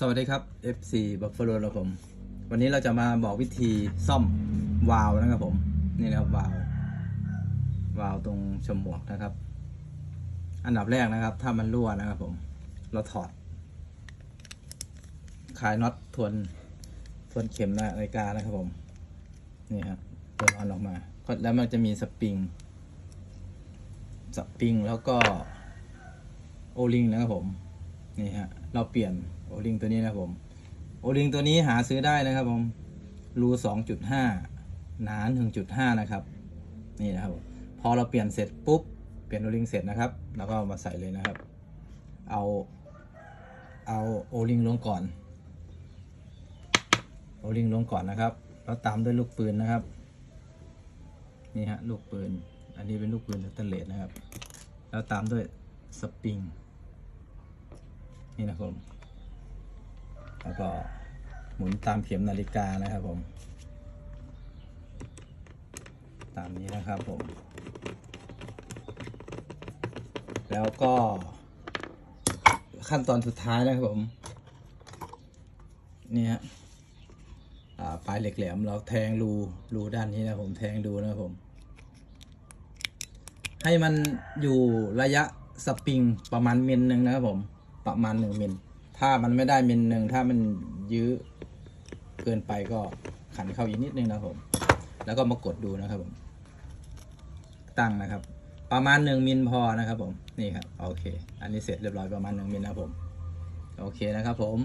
สวัสดีครับ FC Buffalo นะครับผม วันนี้เราจะมาบอกวิธีซ่อมวาล์วนะครับผม นี่นะครับวาล์ววาล์วตรงฉมวกนะครับ อันดับแรกนะครับ ถ้ามันรั่วนะครับผม เราถอดคลายน็อตทวนทวนเข็มนาฬิกานะครับผม นี่ครับตัวน็อตออกมา แล้วมันจะมีสปริง สปริงแล้วก็โอลิงนะครับผม นี่ฮะเราเปลี่ยนโอลิงตัวนี้นะครับผมโอลิงตัวนี้หาซื้อได้นะครับผมรูสองจุดห้าหนาหนึ่งจุดห้านะครับ นี่นะครับพอเราเปลี่ยนเสร็จปุ๊บเปลี่ยนโอลิงเสร็จนะครับแล้วก็ามาใส่เลยนะครับ เอาเอาโอลิงลงก่อนโอลิงลงก่อนนะครับ แล้วตามด้วยลูกปืนนะครับ นี่ฮะลูกปืน อันนี้เป็นลูกปืนสแตนเลสนะครับ แล้วตามด้วยสปริง นี่นะครับผมแล้วก็หมุนตามเข็มนาฬิกานะครับผม ตามนี้นะครับผม แล้วก็ขั้นตอนสุดท้ายนะครับผมนี่ฮะอ่าปลายเหล็กแหลมเราแทงรูรูด้านนี้นะครับผมแทงดูนะครับผม ให้มันอยู่ระยะสปริงประมาณเมิลหนึ่งนะครับผม ประมาณหนึ่งมิล ถ้ามันไม่ได้มิลหนึ่งถ้ามันยื้อเกินไปก็ขันเข้าอีกนิดนึงนะครับผม แล้วก็มากดดูนะครับผม ตั้งนะครับ ประมาณหนึ่งมิลพอนะครับผม นี่ครับ โอเค อันนี้เสร็จเรียบร้อยประมาณหนึ่งมิลนะครับผม โอเคนะครับผม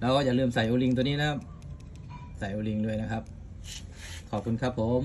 แล้วก็อย่าลืมใส่โอลิงตัวนี้นะครับ ใส่โอลิงด้วยนะครับ ขอบคุณครับผม